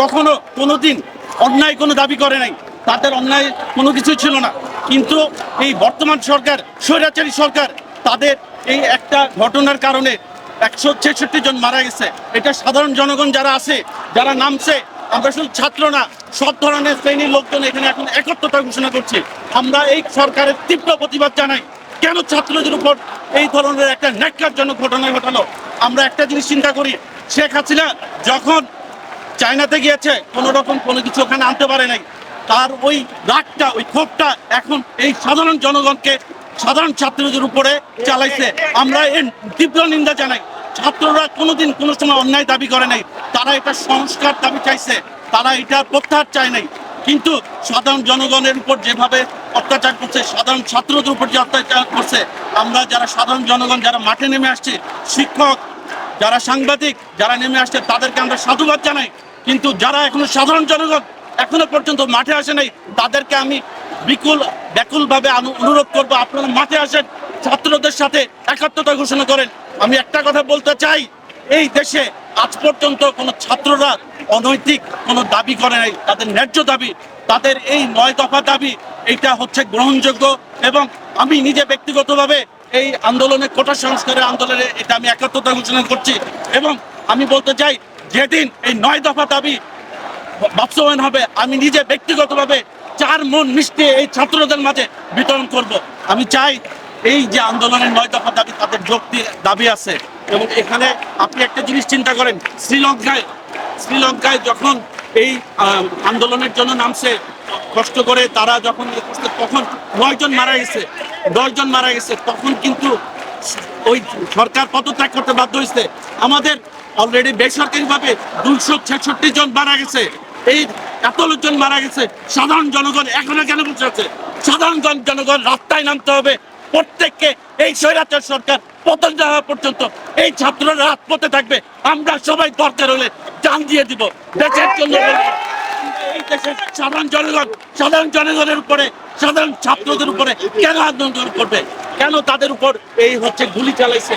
কখনো কোনোদিন অন্যায় কোনো দাবি করে নাই। তাদের অন্যায় কোনো কিছু ছিল না। কিন্তু এই বর্তমান সরকার, স্বৈরাচারী সরকার, তাদের এই একটা ঘটনার কারণে একশো ছেষট্টি জন মারা গেছে। এটা সাধারণ জনগণ যারা আছে, যারা নামছে, আমরা শুধু ছাত্র না, সব ধরনের শ্রেণির লোকজন এখানে এখন একত্রতা ঘোষণা করছি। আমরা এই সরকারের তীব্র প্রতিবাদ জানাই। কেন ছাত্রদের উপর এই ধরনের একটা ন্যাক্কারজনক ঘটনা ঘটালো? আমরা একটা জিনিস চিন্তা করি, শেখ হাসিনা যখন চায়নাতে গিয়েছে, কোনো রকম কোনো কিছু ওখানে আনতে পারে নাই। তার ওই রাগটা, ওই ক্ষোভটা এখন এই সাধারণ জনগণকে, সাধারণ ছাত্রদের উপরে চালাইছে। আমরা এর তীব্র নিন্দা জানাই। ছাত্ররা কোনোদিন কোনো সময় অন্যায় দাবি করে নাই। তারা এটা সংস্কার দাবি চাইছে। তারা এটা প্রত্যাহার চায় নাই। কিন্তু সাধারণ জনগণের উপর যেভাবে অত্যাচার করছে, সাধারণ ছাত্রদের উপর যে অত্যাচার করছে, আমরা যারা সাধারণ জনগণ, যারা মাঠে নেমে আসছে, শিক্ষক, যারা সাংবাদিক, যারা নেমে আসছে, তাদেরকে আমরা সাধুবাদ জানাই। কিন্তু যারা এখনও সাধারণ জনগণ এখনও পর্যন্ত মাঠে আসে নাই, তাদেরকে আমি বিকুল, ব্যাকুলভাবে অনুরোধ করব, আপনারা মাঠে আসেন, ছাত্রদের সাথে একাত্মতা ঘোষণা করেন। আমি একটা কথা বলতে চাই, এই দেশে আজ পর্যন্ত কোনো ছাত্ররা অনৈতিক কোনো দাবি করে নাই, তাদের ন্যায্য দাবি, তাদের এই নয় দফা দাবি এটা হচ্ছে গ্রহণযোগ্য এবং আমি নিজে ব্যক্তিগতভাবে এই আন্দোলনে কোটা সংস্কারের আন্দোলনে এটা আমি একাত্মতা ঘোষণা করছি এবং আমি বলতে চাই যেদিন এই নয় দফা দাবি বাস্তবায়ন হবে, আমি নিজে ব্যক্তিগতভাবে চার মন মিষ্টি এই ছাত্রদের মাঝে বিতরণ করব। আমি চাই এই যে আন্দোলনের নয় দফা দাবি তাদের যৌক্তিক দাবি আছে। এবং এখানে আপনি একটা জিনিস চিন্তা করেন, শ্রীলঙ্কায় শ্রীলঙ্কায় যখন এই আন্দোলনের জন্য নামছে, কষ্ট করে তারা যখন তখন নয়জন মারা গেছে দশজন মারা গেছে, তখন কিন্তু ওই সরকার পদত্যাগ করতে বাধ্য হয়েছে। আমাদের অলরেডি বেসরকারিভাবে দুইশো ছেষট্টি জন মারা গেছে। এই এত লোকজন মারা গেছে, সাধারণ জনগণ এখনও কেন বসে আছে? সাধারণ জনগণ রাস্তায় নামতে হবে। প্রত্যেককে এই স্বৈরাচার সরকার পতন না হওয়া পর্যন্ত এই ছাত্ররা রাজপথে থাকবে। আমরা সবাই দরকার হলে জান দিয়ে দিব। দেশের জন্য এই দেশের সাধারণ জনগণ, সাধারণ জনগণের উপরে, সাধারণ ছাত্রদের উপরে কেন আন্দোলন করবে? কেন তাদের উপর এই হচ্ছে গুলি চালাইছে?